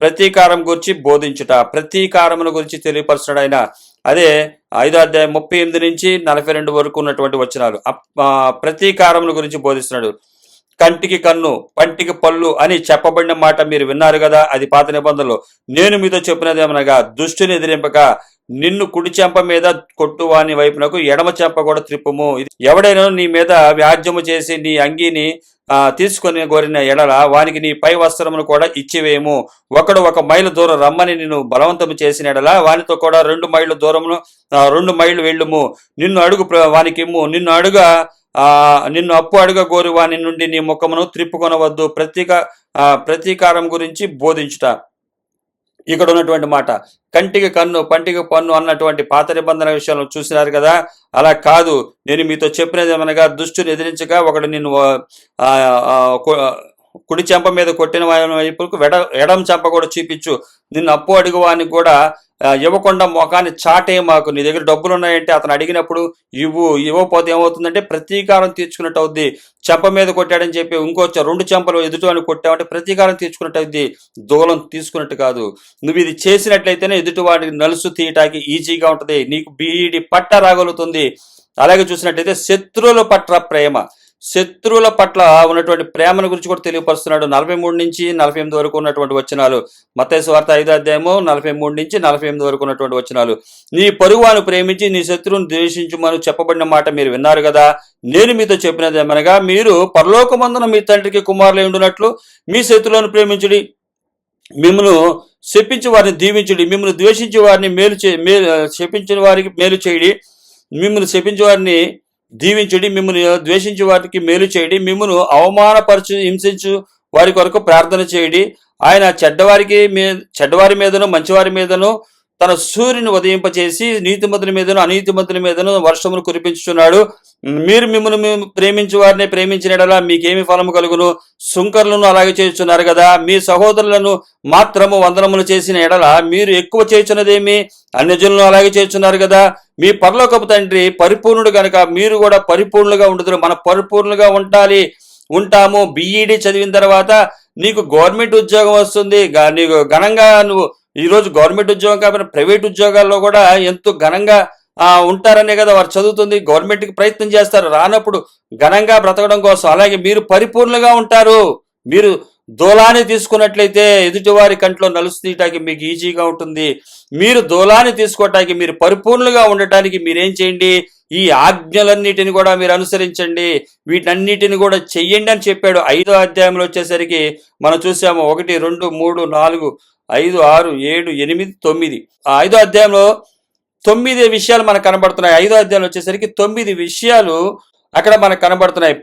ప్రతీకారం గురించి బోధించుట. ప్రతీకారమును గురించి తెలియపరచడం ఆయన అదే ఐదో అధ్యాయం ముప్పై ఎనిమిది నుంచి నలభై రెండు వరకు ఉన్నటువంటి వచనాలు. ప్రతీకారముల గురించి బోధిస్తున్నాడు. కంటికి కన్ను పంటికి పళ్ళు అని చెప్పబడిన మాట మీరు విన్నారు కదా? అది పాత నిబంధనలో. నేను మీతో చెప్పినది ఏమనగా దుష్టిని ఎదిరింపక నిన్ను కుడి చెంప మీద కొట్టువాని వైపునకు ఎడమ చెంప కూడా త్రిప్పుము. ఎవడైనా నీ మీద వ్యాజ్యము చేసి నీ అంగీని ఆ, తీసుకొని కోరిన ఎడల వానికి నీ పై వస్త్రమును కూడా ఇచ్చివేయము ఒకడు ఒక మైలు దూరం రమ్మని నిన్ను బలవంతము చేసిన ఎడల వానితో కూడా రెండు మైళ్ళ దూరమును రెండు మైళ్ళు వెళ్ళుము. నిన్ను అడుగు వానికిమ్ము. నిన్ను అడుగా ఆ నిన్ను అప్పు అడుగ గోరు వాని నుండి నీ ముఖమును త్రిప్పుకొనవద్దు. ప్రతీక ఆ, ప్రతీకారం గురించి బోధించుట. ఇక్కడ ఉన్నటువంటి మాట. కంటికి కన్ను పంటికి పన్ను అన్నటువంటి పాత నిబంధన విషయాలను చూసినారు కదా. అలా కాదు. నేను మీతో చెప్పినది ఏమనగా దుష్టుని ఎదిరించగా ఒకడు నిన్ను ఆ, కుడి చెంప మీద కొట్టిన వాని వైపుకు వెడ ఎడం చెంప కూడా చూపించు. నిన్ను అప్పు అడుగు వానికి కూడా ఇవ్వకుండా మొఖాన్ని చాటే మాకు. నీ దగ్గర డబ్బులు ఉన్నాయంటే అతను అడిగినప్పుడు ఇవ్వు ఇవ్వకపోతే ఏమవుతుందంటే ప్రతీకారం తీర్చుకున్నట్టు అవుద్ది. చెంప మీద కొట్టాడని చెప్పి ఇంకో రెండు చెంపలు ఎదుటి అని కొట్టామంటే ప్రతీకారం తీర్చుకున్నట్టు అవుద్ది. దూలం తీసుకున్నట్టు కాదు. నువ్వు ఇది చేసినట్లయితేనే ఎదుటి వాడికి నలుసు తీయటానికి ఈజీగా ఉంటుంది. నీకు బీఈడి పట్ట రాగలుగుతుంది. అలాగే చూసినట్లయితే శత్రువుల పట్ల ప్రేమ. శత్రువుల పట్ల ఉన్నటువంటి ప్రేమను గురించి కూడా తెలియపరుస్తున్నాడు. నలభై మూడు నుంచి నలభై ఎనిమిది వరకు ఉన్నటువంటి వచనాలు. మత్తయి వార్త ఐదో అధ్యాయము నలభై మూడు నుంచి నలభై ఎనిమిది వరకు ఉన్నటువంటి వచనాలు. నీ పొరుగువాను ప్రేమించి నీ శత్రువును ద్వేషించుమని చెప్పబడిన మాట మీరు విన్నారు కదా. నేను మీతో చెప్పినది ఏమనగా మీరు పరలోకమందున మీ తండ్రికి కుమారులు ఉండినట్లు మీ శత్రువులను ప్రేమించుడి. మిమ్మల్ని శపించి వారిని దీవించుడి. మిమ్మల్ని ద్వేషించి వారిని మేలు చే మేలు శపించిన వారికి మేలు చేయడి. మిమ్మల్ని శపించే వారిని దీవించుడి మిమ్మల్ని ద్వేషించే వారికి మేలు చేయడి మిమ్మల్ని అవమానపరచు హింసించు వారి కొరకు ప్రార్థన చేయడి. ఆయన చెడ్డవారికి మీ చెడ్డవారి మీదను మంచివారి మీదను తన సూర్యుని ఉదయింపచేసి నీతిమంతుల మీదను అనీతిమంతుల మీదను వర్షమును కురిపించుచున్నాడు. మీరు మిమ్మల్ని ప్రేమించు వారిని ప్రేమించిన మీకేమి ఫలము కలుగును? సుంకర్లను అలాగే చేస్తున్నారు కదా. మీ సహోదరులను మాత్రము వందనములు చేసిన ఎడల మీరు ఎక్కువ చేస్తున్నదేమి అన్యజనులను అలాగే చేస్తున్నారు కదా. మీ పరలోకపు తండ్రి పరిపూర్ణుడు కనుక మీరు కూడా పరిపూర్ణులుగా ఉండదురు. మన పరిపూర్ణులుగా ఉండాలి. ఉంటాము. బిఈడి చదివిన తర్వాత నీకు గవర్నమెంట్ ఉద్యోగం వస్తుంది. నీకు ఘనంగా నువ్వు ఈరోజు గవర్నమెంట్ ఉద్యోగం కాకపోయినా ప్రైవేట్ ఉద్యోగాల్లో కూడా ఎంతో ఘనంగా ఉంటారనే కదా వారు చదువుతుంది. గవర్నమెంట్కి ప్రయత్నం చేస్తారు. రానప్పుడు ఘనంగా బ్రతకడం కోసం. అలాగే మీరు పరిపూర్ణంగా ఉంటారు. మీరు దూలాన్ని తీసుకున్నట్లయితే ఎదుటివారి కంట్లో నలుసు తీయటానికి మీకు ఈజీగా ఉంటుంది. మీరు దూలాన్ని తీసుకోవటానికి మీరు పరిపూర్ణంగా ఉండటానికి మీరేం చేయండి? ఈ ఆజ్ఞలన్నిటిని కూడా మీరు అనుసరించండి. వీటన్నిటిని కూడా చెయ్యండి అని చెప్పాడు. ఐదో అధ్యాయంలో వచ్చేసరికి మనం చూసాము ఒకటి రెండు మూడు నాలుగు ఐదు ఆరు ఏడు ఎనిమిది తొమ్మిది. ఆ ఐదో అధ్యాయంలో తొమ్మిది విషయాలు మనకు కనబడుతున్నాయి. ఐదో అధ్యాయంలో వచ్చేసరికి తొమ్మిది విషయాలు అక్కడ మనకు కనబడుతున్నాయి.